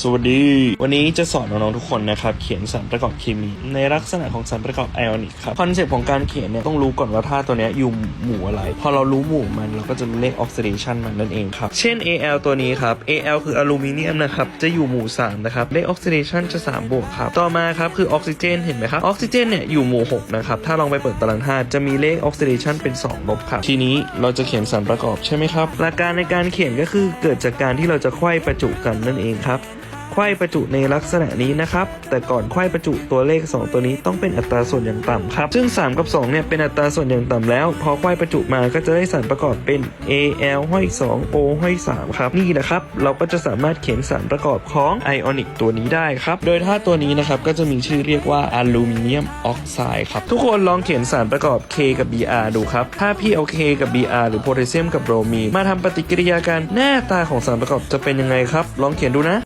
สวัสดี วันนี้จะสอนน้องๆทุกคนนะครับ เขียนสารประกอบเคมี ในลักษณะของสารประกอบไอออนิกครับ คอนเซปต์ของการเขียนเนี่ยต้องรู้ก่อนว่าธาตุตัวเนี้ยอยู่หมู่อะไร พอเรารู้หมู่มันเราก็จะรู้เลขออกซิเดชันมันนั่นเองครับ เช่น Al ตัวนี้ครับ Al คืออลูมิเนียมนะครับ จะอยู่หมู่ 3 นะครับ เลขออกซิเดชันจะ 3 บวกครับ ต่อมาครับคือออกซิเจนเห็นไหมครับ ออกซิเจนเนี่ยอยู่หมู่ 6 นะครับ ถ้าลองไปเปิดตารางธาตุจะมีเลขออกซิเดชันเป็น 2 ลบครับ ทีนี้เราจะเขียนสารประกอบใช่ไหมครับ หลักการในการเขียนก็คือเกิดจากการที่เราจะไขว้ประจุกันนั่นเองครับ ไขว้ประจุในลักษณะนี้นะครับ แต่ก่อนไขว้ประจุตัวเลข 2 ตัวนี้ต้องเป็นอัตราส่วนอย่างต่ำครับ ซึ่ง 3 กับ 2 เนี่ยเป็นอัตราส่วนอย่างต่ำแล้ว พอไขว้ประจุมาก็จะได้สารประกอบเป็น Al ห้อย2 O ห้อย3ครับนี่แหละครับ เราก็จะสามารถเขียนสารประกอบของไอออนิกตัวนี้ได้ครับ โดยถ้าตัวนี้นะครับก็จะมีชื่อเรียกว่าอลูมิเนียมออกไซด์ครับ ทุกคนลองเขียนสารประกอบ K กับ Br ดูครับ ถ้าพี่เอา K กับ Br หรือโพแทสเซียมกับโบรมีนมาทำปฏิกิริยากันหน้าตาของสารประกอบจะเป็นยังไงครับ ลองเขียนดูนะ